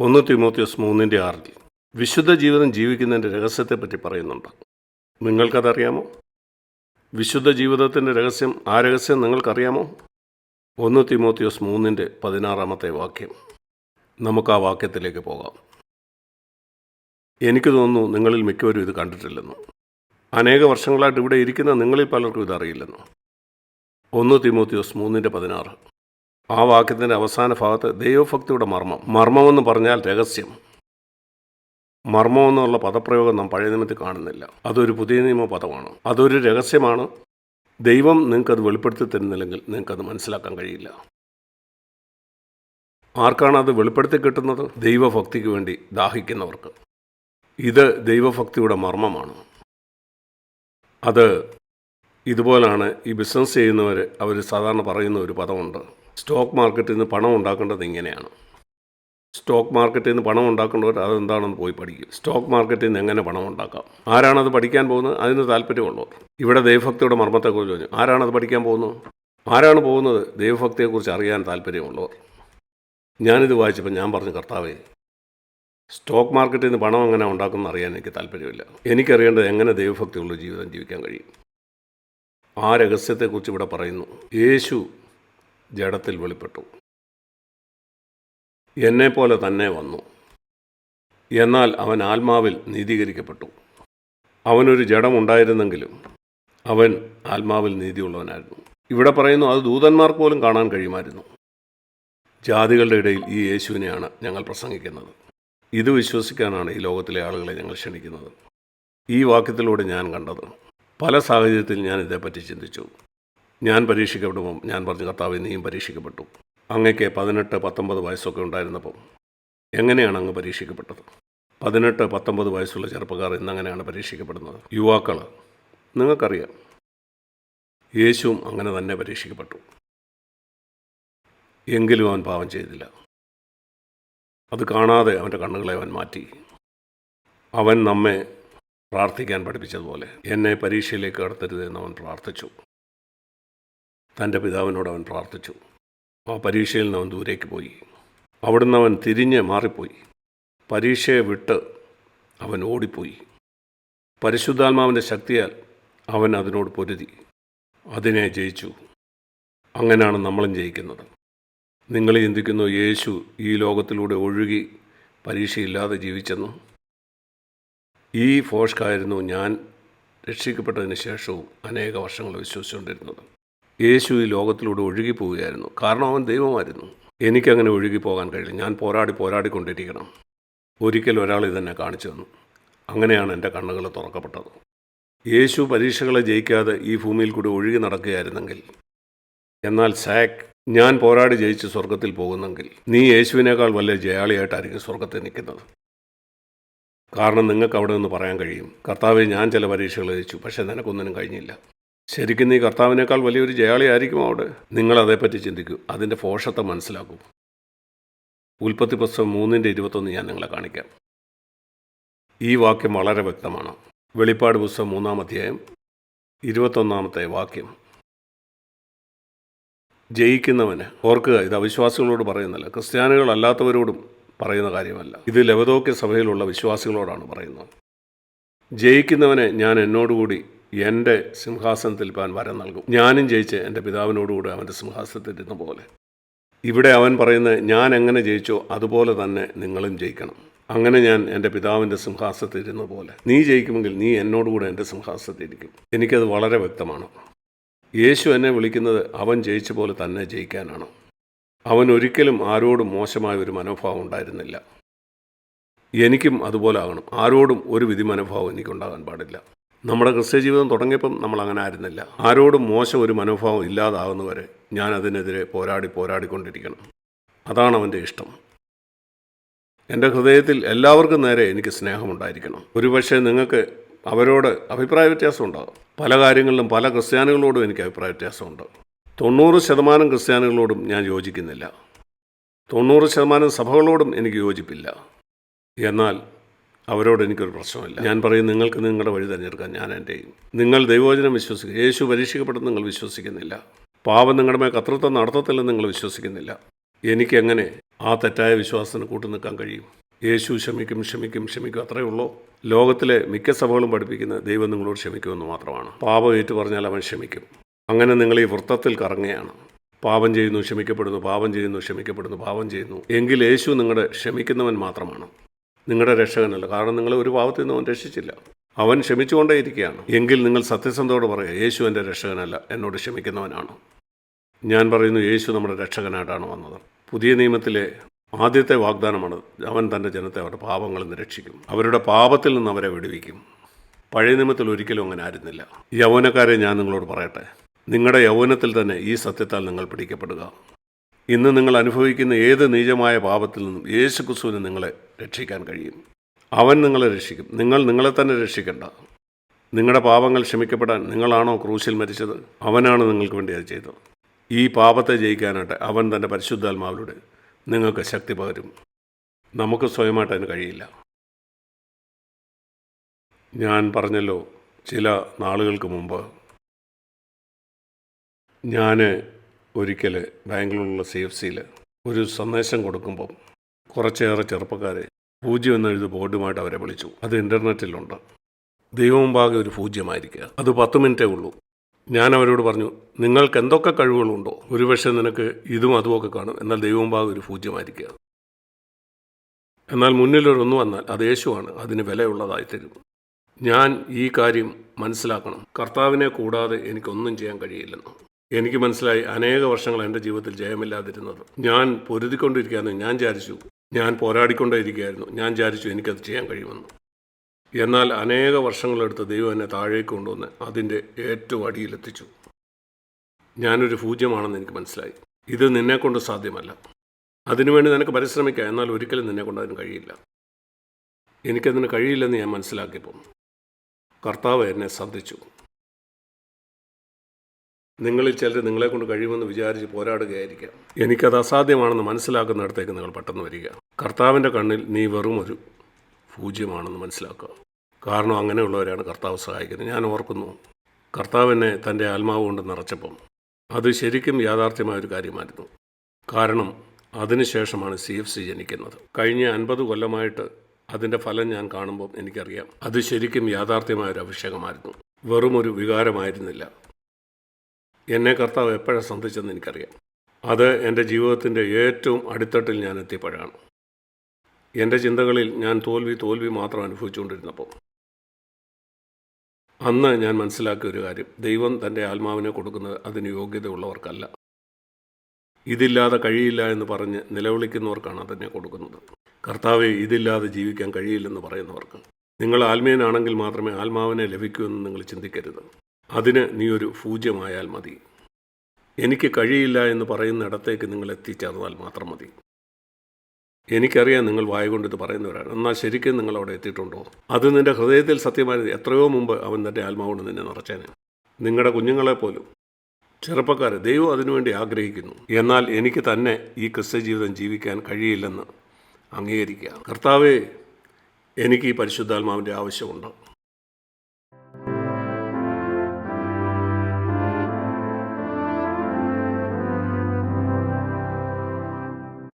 ഒന്ന് തിമോത്തിയോസ് മൂന്നിന്റെ ആറിൽ വിശുദ്ധ ജീവിതം ജീവിക്കുന്നതിന്റെ രഹസ്യത്തെപ്പറ്റി പറയുന്നുണ്ട്. നിങ്ങൾക്കതറിയാമോ? വിശുദ്ധ ജീവിതത്തിന്റെ രഹസ്യം ആ രഹസ്യം നിങ്ങൾക്കറിയാമോ? ഒന്ന് തിമോത്തിയോസ് മൂന്നിന്റെ പതിനാറാമത്തെ വാക്യം. നമുക്ക് ആ വാക്യത്തിലേക്ക് പോകാം. എനിക്ക് തോന്നുന്നു നിങ്ങളിൽ മിക്കവരും ഇത് കണ്ടിട്ടില്ലെന്നു. അനേക വർഷങ്ങളായിട്ട് ഇവിടെ ഇരിക്കുന്ന നിങ്ങളിൽ പലർക്കും ഇതറിയില്ലെന്നു ഒന്ന് തിമോത്തിയോസ് മൂന്നിന്റെ പതിനാറ്. ആ വാക്യത്തിന്റെ അവസാന ഭാഗത്ത് ദൈവഭക്തിയുടെ മർമ്മം. മർമ്മമെന്ന് പറഞ്ഞാൽ രഹസ്യം. മർമ്മം എന്നുള്ള പദപ്രയോഗം നാം പഴയ നിയമത്തിൽ കാണുന്നില്ല. അതൊരു പുതിയ നിയമ പദമാണ്. അതൊരു രഹസ്യമാണ്. ദൈവം നിങ്ങൾക്കത് വെളിപ്പെടുത്തി തരുന്നില്ലെങ്കിൽ നിങ്ങൾക്കത് മനസ്സിലാക്കാൻ കഴിയില്ല. ആർക്കാണ് അത് വെളിപ്പെടുത്തി കിട്ടുന്നത്? ദൈവഭക്തിക്ക് വേണ്ടി ദാഹിക്കുന്നവർക്ക്. ഇത് ദൈവഭക്തിയുടെ മർമ്മമാണ്. അത് ഇതുപോലാണ് ഈ ബിസിനസ് ചെയ്യുന്നവർ അവർ സാധാരണ പറയുന്ന ഒരു പദമുണ്ട്. സ്റ്റോക്ക് മാർക്കറ്റിൽ നിന്ന് പണം ഉണ്ടാക്കേണ്ടത് എങ്ങനെയാണ് സ്റ്റോക്ക് മാർക്കറ്റിൽ നിന്ന് പണം ഉണ്ടാക്കേണ്ടവർ അതെന്താണെന്ന് പോയി പഠിക്കും. സ്റ്റോക്ക് മാർക്കറ്റിൽ നിന്ന് എങ്ങനെ പണം ഉണ്ടാക്കാം? ആരാണത് പഠിക്കാൻ പോകുന്നത്? അതിന് താല്പര്യമുള്ളവർ. ഇവിടെ ദൈവഭക്തിയുടെ മർമ്മത്തെക്കുറിച്ച് പറഞ്ഞു ആരാണത് പഠിക്കാൻ പോകുന്നത്? ആരാണ് പോകുന്നത്? ദൈവഭക്തിയെക്കുറിച്ച് അറിയാൻ താല്പര്യമുള്ളവർ. ഞാനിത് വായിച്ചപ്പോൾ ഞാൻ പറഞ്ഞു കർത്താവേ സ്റ്റോക്ക് മാർക്കറ്റിൽ നിന്ന് പണം എങ്ങനെ ഉണ്ടാക്കുമെന്ന് അറിയാൻ എനിക്ക് താല്പര്യമില്ല. എനിക്കറിയേണ്ടത് എങ്ങനെ ദൈവഭക്തിയുള്ള ജീവിതം ജീവിക്കാൻ കഴിയും? ആ രഹസ്യത്തെക്കുറിച്ച് ഇവിടെ പറയുന്നു. യേശു ജഡത്തിൽ വെളിപ്പെട്ടു. എന്നെപ്പോലെ തന്നെ വന്നു. എന്നാൽ അവൻ ആത്മാവിൽ നീതീകരിക്കപ്പെട്ടു. അവനൊരു ജഡമുണ്ടായിരുന്നെങ്കിലും അവൻ ആത്മാവിൽ നീതിയുള്ളവനായിരുന്നു. ഇവിടെ പറയുന്നു അത് ദൂതന്മാർക്ക് പോലും കാണാൻ കഴിയുമായിരുന്നു. ജാതികളുടെ ഇടയിൽ ഈ യേശുവിനെയാണ് ഞങ്ങൾ പ്രസംഗിക്കുന്നത്. ഇത് വിശ്വസിക്കാനാണ് ഈ ലോകത്തിലെ ആളുകളെ ഞങ്ങൾ ക്ഷണിക്കുന്നത്. ഈ വാക്യത്തിലൂടെ ഞാൻ കണ്ടത്. പല സാഹചര്യത്തിൽ ഞാൻ ഇതേപ്പറ്റി ചിന്തിച്ചു. ഞാൻ പരീക്ഷിക്കപ്പെടുമ്പം ഞാൻ പറഞ്ഞു കർത്താവ് നീയും പരീക്ഷിക്കപ്പെട്ടു. അങ്ങയ്ക്ക് പതിനെട്ട് പത്തൊമ്പത് വയസ്സൊക്കെ ഉണ്ടായിരുന്നപ്പോൾ എങ്ങനെയാണ് അങ്ങ് പരീക്ഷിക്കപ്പെട്ടത്? പതിനെട്ട് പത്തൊമ്പത് വയസ്സുള്ള ചെറുപ്പക്കാർ ഇന്നങ്ങനെയാണ് പരീക്ഷിക്കപ്പെടുന്നത്. യുവാക്കൾ നിങ്ങൾക്കറിയാം യേശുവും അങ്ങനെ തന്നെ പരീക്ഷിക്കപ്പെട്ടു. എങ്കിലും അവൻ പാവം ചെയ്തില്ല. അത് കാണാതെ അവന്റെ കണ്ണുകളെ അവൻ മാറ്റി. അവൻ നമ്മെ പ്രാർത്ഥിക്കാൻ പഠിപ്പിച്ചതുപോലെ എന്നെ പരീക്ഷയിലേക്ക് കടത്തരുത് എന്ന് അവൻ പ്രാർത്ഥിച്ചു. തന്റെ പിതാവിനോട് അവൻ പ്രാർത്ഥിച്ചു. ആ പരീക്ഷയിൽ നിന്ന് അവൻ ദൂരേക്ക് പോയി. അവിടുന്ന് അവൻ തിരിഞ്ഞ് മാറിപ്പോയി. പരീക്ഷയെ വിട്ട് അവൻ ഓടിപ്പോയി. പരിശുദ്ധാത്മാവിന്റെ ശക്തിയാൽ അവൻ അതിനോട് പൊരുതി. അതിനെ ജയിച്ചു. അങ്ങനെയാണ് നമ്മളും ജയിക്കുന്നത്. നിങ്ങൾ ചിന്തിക്കുന്നു യേശു ഈ ലോകത്തിലൂടെ ഒഴുകി പരീക്ഷയില്ലാതെ ജീവിച്ചെന്നു. ഈ ഫോഷ്കായിരുന്നു ഞാൻ രക്ഷിക്കപ്പെട്ടതിന് ശേഷവും അനേക വർഷങ്ങൾ വിശ്വസിച്ചുകൊണ്ടിരുന്നത്. യേശു ഈ ലോകത്തിലൂടെ ഒഴുകി പോവുകയായിരുന്നു കാരണം അവൻ ദൈവമായിരുന്നു. എനിക്കങ്ങനെ ഒഴുകി പോകാൻ കഴിയില്ല. ഞാൻ പോരാടി പോരാടിക്കൊണ്ടിരിക്കണം. ഒരിക്കൽ ഒരാൾ ഇതെന്നെ കാണിച്ചു തന്നു. അങ്ങനെയാണ് എന്റെ കണ്ണുകൾ തുറക്കപ്പെട്ടത്. യേശു പരീക്ഷകളെ ജയിക്കാതെ ഈ ഭൂമിയിൽ കൂടി ഒഴുകി നടക്കുകയായിരുന്നെങ്കിൽ എന്നാൽ സാക്ക് ഞാൻ പോരാടി ജയിച്ച് സ്വർഗത്തിൽ പോകുന്നെങ്കിൽ നീ യേശുവിനേക്കാൾ വലിയ ജയാളിയായിട്ടായിരിക്കും സ്വർഗത്തിൽ നിൽക്കുന്നത്. കാരണം നിങ്ങൾക്ക് അവിടെ നിന്ന് പറയാൻ കഴിയും. കർത്താവെ ഞാൻ ചില പരീക്ഷകൾ ജയിച്ചു പക്ഷേ നിനക്കൊന്നിനും കഴിഞ്ഞില്ല. ശരിക്കും നീ കർത്താവിനേക്കാൾ വലിയൊരു ജയാളിയായിരിക്കും അവിടെ? നിങ്ങൾ അതേപ്പറ്റി ചിന്തിക്കൂ. അതിന്റെ ഫോഷത്തെ മനസ്സിലാക്കൂ. ഉൽപ്പത്തി പുസ്തകം മൂന്നിന്റെ ഇരുപത്തൊന്ന് ഞാൻ നിങ്ങളെ കാണിക്കാം. ഈ വാക്യം വളരെ വ്യക്തമാണ്. വെളിപ്പാട് പുസ്തകം മൂന്നാം അധ്യായം ഇരുപത്തൊന്നാമത്തെ വാക്യം. ജയിക്കുന്നവന് ഓർക്കുക ഇത് അവിശ്വാസികളോട് പറയുന്നില്ല ക്രിസ്ത്യാനികളല്ലാത്തവരോടും പറയുന്ന കാര്യമല്ല. ഇത് ലവതോക്യ സഭയിലുള്ള വിശ്വാസികളോടാണ് പറയുന്നത്. ജയിക്കുന്നവനെ ഞാൻ എന്നോടുകൂടി എന്റെ സിംഹാസനത്തിൽ പാൻ വരം നൽകും. ഞാനും ജയിച്ച് എന്റെ പിതാവിനോടുകൂടെ അവന്റെ സിംഹാസനത്തിൽ ഇരുന്ന പോലെ. ഇവിടെ അവൻ പറയുന്നത് ഞാൻ എങ്ങനെ ജയിച്ചോ അതുപോലെ തന്നെ നിങ്ങളും ജയിക്കണം. അങ്ങനെ ഞാൻ എന്റെ പിതാവിന്റെ സിംഹാസനത്തിൽ ഇരുന്ന പോലെ. നീ ജയിക്കുമെങ്കിൽ നീ എന്നോടുകൂടെ എന്റെ സിംഹാസനത്തിൽ ഇരിക്കും. എനിക്കത് വളരെ വ്യക്തമാണ്. യേശു എന്നെ വിളിക്കുന്നത് അവൻ ജയിച്ച പോലെ തന്നെ ജയിക്കാനാണ്. അവൻ ഒരിക്കലും ആരോടും മോശമായ ഒരു മനോഭാവം ഉണ്ടായിരുന്നില്ല. എനിക്കും അതുപോലെ ആകണം. ആരോടും ഒരു വിധി മനോഭാവം എനിക്കുണ്ടാകാൻ പാടില്ല. നമ്മുടെ ക്രിസ്ത്യ ജീവിതം തുടങ്ങിയപ്പം നമ്മൾ അങ്ങനെ ആയിരുന്നില്ല. ആരോടും മോശം ഒരു മനോഭാവം ഇല്ലാതാകുന്നവരെ ഞാൻ അതിനെതിരെ പോരാടി പോരാടിക്കൊണ്ടിരിക്കണം. അതാണ് അവന്റെ ഇഷ്ടം. എന്റെ ഹൃദയത്തിൽ എല്ലാവർക്കും നേരെ എനിക്ക് സ്നേഹമുണ്ടായിരിക്കണം. ഒരുപക്ഷെ നിങ്ങൾക്ക് അവരോട് അഭിപ്രായ വ്യത്യാസം ഉണ്ടാകും പല കാര്യങ്ങളിലും പല ക്രിസ്ത്യാനികളോടും എനിക്ക് അഭിപ്രായ വ്യത്യാസമുണ്ട് തൊണ്ണൂറ് ശതമാനം ക്രിസ്ത്യാനികളോടും ഞാൻ യോജിക്കുന്നില്ല. തൊണ്ണൂറ് ശതമാനം സഭകളോടും എനിക്ക് യോജിപ്പില്ല. എന്നാൽ അവരോട് എനിക്കൊരു പ്രശ്നമില്ല. ഞാൻ പറയും നിങ്ങൾക്ക് നിങ്ങളുടെ വഴി തിരഞ്ഞെടുക്കാൻ ഞാൻ എന്റെയും നിങ്ങൾ ദൈവവചനം വിശ്വസിക്കുക യേശു പരീക്ഷിക്കപ്പെടുന്ന നിങ്ങൾ വിശ്വസിക്കുന്നില്ല. പാപം നിങ്ങളുടെ മേൽ കത്രത്വം നടത്തത്തില്ലെന്ന് നിങ്ങൾ വിശ്വസിക്കുന്നില്ല. എനിക്കെങ്ങനെ ആ തെറ്റായ വിശ്വാസത്തിന് കൂട്ടു നിൽക്കാൻ കഴിയും? യേശു ക്ഷമിക്കും ക്ഷമിക്കും ക്ഷമിക്കും അത്രയേ ഉള്ളൂ. ലോകത്തിലെ മിക്ക സഭകളും പഠിപ്പിക്കുന്ന ദൈവം നിങ്ങളോട് ക്ഷമിക്കുമെന്ന് മാത്രമാണ്. പാപം ഏറ്റു പറഞ്ഞാൽ അവൻ ക്ഷമിക്കും. അങ്ങനെ നിങ്ങൾ ഈ വൃത്തത്തിൽ കറങ്ങുകയാണ്. പാപം ചെയ്യുന്നു ക്ഷമിക്കപ്പെടുന്നു പാപം ചെയ്യുന്നു ക്ഷമിക്കപ്പെടുന്നു പാപം ചെയ്യുന്നു. എങ്കിൽ യേശു നിങ്ങളുടെ ക്ഷമിക്കുന്നവൻ മാത്രമാണ്. നിങ്ങളുടെ രക്ഷകനല്ല. കാരണം നിങ്ങൾ ഒരു പാവത്തിൽ നിന്നും അവൻ രക്ഷിച്ചില്ല. അവൻ ക്ഷമിച്ചുകൊണ്ടേയിരിക്കുകയാണ്. എങ്കിൽ നിങ്ങൾ സത്യസന്ധയോട് പറയുക യേശു എന്റെ രക്ഷകനല്ല എന്നോട് ക്ഷമിക്കുന്നവനാണ്. ഞാൻ പറയുന്നു യേശു നമ്മുടെ രക്ഷകനായിട്ടാണ് വന്നത്. പുതിയ നിയമത്തിലെ ആദ്യത്തെ വാഗ്ദാനമാണ് അവൻ തന്റെ ജനത്തെ അവരുടെ പാപങ്ങളിൽ നിന്ന് രക്ഷിക്കും. അവരുടെ പാപത്തിൽ നിന്ന് അവരെ വിടുവിക്കും. പഴയ നിയമത്തിൽ ഒരിക്കലും അങ്ങനെ ആയിരുന്നില്ല. യൗവനക്കാരെ ഞാൻ നിങ്ങളോട് പറയട്ടെ. നിങ്ങളുടെ യൗവനത്തിൽ തന്നെ ഈ സത്യത്താൽ നിങ്ങൾ പിടിക്കപ്പെടുക. ഇന്ന് നിങ്ങൾ അനുഭവിക്കുന്ന ഏത് നീചമായ പാപത്തിൽ നിന്നും യേശു ക്രിസ്തുവിന് നിങ്ങളെ രക്ഷിക്കാൻ കഴിയും. അവൻ നിങ്ങളെ രക്ഷിക്കും. നിങ്ങൾ നിങ്ങളെ തന്നെ രക്ഷിക്കണ്ട. നിങ്ങളുടെ പാപങ്ങൾ ക്ഷമിക്കപ്പെടാൻ നിങ്ങളാണോ ക്രൂശിൽ മരിച്ചത്? അവനാണ് നിങ്ങൾക്ക് വേണ്ടി അത് ചെയ്തത്. ഈ പാപത്തെ ജയിക്കാനായിട്ട് അവൻ തന്റെ പരിശുദ്ധാത്മാവിലൂടെ നിങ്ങൾക്ക് ശക്തി പകരും. നമുക്ക് സ്വയമായിട്ട് അതിന് കഴിയില്ല. ഞാൻ പറഞ്ഞല്ലോ ചില നാളുകൾക്ക് മുമ്പ് ഞാൻ ഒരിക്കൽ ബാംഗ്ലൂരിലുള്ള സി എഫ് സിയിൽ ഒരു സന്ദേശം കൊടുക്കുമ്പം കുറച്ചേറെ ചെറുപ്പക്കാരെ പൂജ്യം എന്നെഴുതി ബോർഡുമായിട്ട് അവരെ വിളിച്ചു. അത് ഇന്റർനെറ്റിലുണ്ട് ദൈവമുമ്പാകെ ഒരു പൂജ്യമായിരിക്കുക. അത് പത്ത് മിനിറ്റേ ഉള്ളൂ. ഞാൻ അവരോട് പറഞ്ഞു നിങ്ങൾക്ക് എന്തൊക്കെ കഴിവുകളുണ്ടോ? ഒരുപക്ഷെ നിനക്ക് ഇതും അതുമൊക്കെ കാണും. എന്നാൽ ദൈവമുമ്പാകെ ഒരു പൂജ്യമായിരിക്കുക. എന്നാൽ മുന്നിലൊരൊന്നു വന്നാൽ അത് യേശുവാണ്. അതിന് വിലയുള്ളതായി തരും. ഞാൻ ഈ കാര്യം മനസ്സിലാക്കണം. കർത്താവിനെ കൂടാതെ എനിക്കൊന്നും ചെയ്യാൻ കഴിയില്ലെന്ന്. എനിക്ക് മനസ്സിലായി അനേക വർഷങ്ങൾ എന്റെ ജീവിതത്തിൽ ജയമില്ലാതിരുന്നത്. ഞാൻ പൊരുതിക്കൊണ്ടിരിക്കുകയായിരുന്നു ഞാൻ വിചാരിച്ചു. ഞാൻ പോരാടിക്കൊണ്ടേയിരിക്കുകയായിരുന്നു. ഞാൻ വിചാരിച്ചു എനിക്കത് ചെയ്യാൻ കഴിയുമെന്ന്. എന്നാൽ അനേക വർഷങ്ങളെടുത്ത് ദൈവം എന്നെ താഴേക്ക് കൊണ്ടുവന്ന് അതിന്റെ ഏറ്റവും അടിയിലെത്തിച്ചു. ഞാനൊരു പൂജ്യമാണെന്ന് എനിക്ക് മനസ്സിലായി. ഇത് നിന്നെക്കൊണ്ട് സാധ്യമല്ല. അതിനുവേണ്ടി നിനക്ക് പരിശ്രമിക്കാം. എന്നാൽ ഒരിക്കലും നിന്നെക്കൊണ്ട് അതിന് കഴിയില്ല. എനിക്കതിന് കഴിയില്ലെന്ന് ഞാൻ മനസ്സിലാക്കിയപ്പോൾ കർത്താവ് എന്നെ സന്ധിച്ചു നിങ്ങളിൽ ചിലർ നിങ്ങളെ കൊണ്ട് കഴിയുമെന്ന് വിചാരിച്ച് പോരാടുകയായിരിക്കാം. എനിക്കത് അസാധ്യമാണെന്ന് മനസ്സിലാക്കുന്നിടത്തേക്ക് നിങ്ങൾ പെട്ടെന്ന് വരിക. കർത്താവിന്റെ കണ്ണിൽ നീ വെറും ഒരു പൂജ്യമാണെന്ന് മനസ്സിലാക്കുക. കാരണം അങ്ങനെയുള്ളവരാണ് കർത്താവ് സഹായിക്കുന്നത്. ഞാൻ ഓർക്കുന്നു കർത്താവിനെ തന്റെ ആത്മാവ് കൊണ്ട് നിറച്ചപ്പം അത് ശരിക്കും യാഥാർത്ഥ്യമായ ഒരു കാര്യമായിരുന്നു. കാരണം അതിനുശേഷമാണ് സി എഫ് സി ജനിക്കുന്നത്. കഴിഞ്ഞ അൻപത് കൊല്ലമായിട്ട് അതിന്റെ ഫലം ഞാൻ കാണുമ്പോൾ എനിക്കറിയാം അത് ശരിക്കും യാഥാർത്ഥ്യമായ ഒരു അഭിഷേകമായിരുന്നു. വെറും ഒരു വികാരമായിരുന്നില്ല. എന്നെ കർത്താവ് എപ്പോഴാണ് സന്ധിച്ചെന്ന് എനിക്കറിയാം. അത് എന്റെ ജീവിതത്തിന്റെ ഏറ്റവും അടിത്തട്ടിൽ ഞാൻ എത്തിയപ്പോഴാണ്. എന്റെ ചിന്തകളിൽ ഞാൻ തോൽവി തോൽവി മാത്രം അനുഭവിച്ചുകൊണ്ടിരുന്നപ്പോൾ. അന്ന് ഞാൻ മനസ്സിലാക്കിയ ഒരു കാര്യം. ദൈവം തന്റെ ആത്മാവിനെ കൊടുക്കുന്നത് അതിന് യോഗ്യതയുള്ളവർക്കല്ല. ഇതില്ലാതെ കഴിയില്ല എന്ന് പറഞ്ഞ് നിലവിളിക്കുന്നവർക്കാണ് അതിനെ കൊടുക്കുന്നത്. കർത്താവെ ഇതില്ലാതെ ജീവിക്കാൻ കഴിയില്ലെന്ന് പറയുന്നവർക്ക്. നിങ്ങൾ ആത്മീയനാണെങ്കിൽ മാത്രമേ ആത്മാവിനെ ലഭിക്കൂ എന്ന് നിങ്ങൾ ചിന്തിക്കരുത്. അതിന് ഒരു പൂജ്യമായാൽ മതി. എനിക്ക് കഴിയില്ല എന്ന് പറയുന്നിടത്തേക്ക് നിങ്ങൾ എത്തിച്ചേർന്നാൽ മാത്രം മതി. എനിക്കറിയാം നിങ്ങൾ വായുകൊണ്ട് ഇത് പറയുന്നവരാണ്. എന്നാൽ ശരിക്കും നിങ്ങൾ അവിടെ എത്തിയിട്ടുണ്ടോ? അത് നിന്റെ ഹൃദയത്തിൽ സത്യമായത് എത്രയോ മുമ്പ് അവൻ തന്റെ ആത്മാവുകൊണ്ട് നിന്നെ നിറച്ചേനെ. നിങ്ങളുടെ കുഞ്ഞുങ്ങളെ പോലും. ചെറുപ്പക്കാരെ ദൈവം അതിനുവേണ്ടി ആഗ്രഹിക്കുന്നു. എന്നാൽ എനിക്ക് തന്നെ ഈ ക്രിസ്ത്യ ജീവിതം ജീവിക്കാൻ കഴിയില്ലെന്ന് അംഗീകരിക്കുക കർത്താവേ എനിക്ക് ഈ പരിശുദ്ധാത്മാവിന്റെ ആവശ്യമുണ്ട്.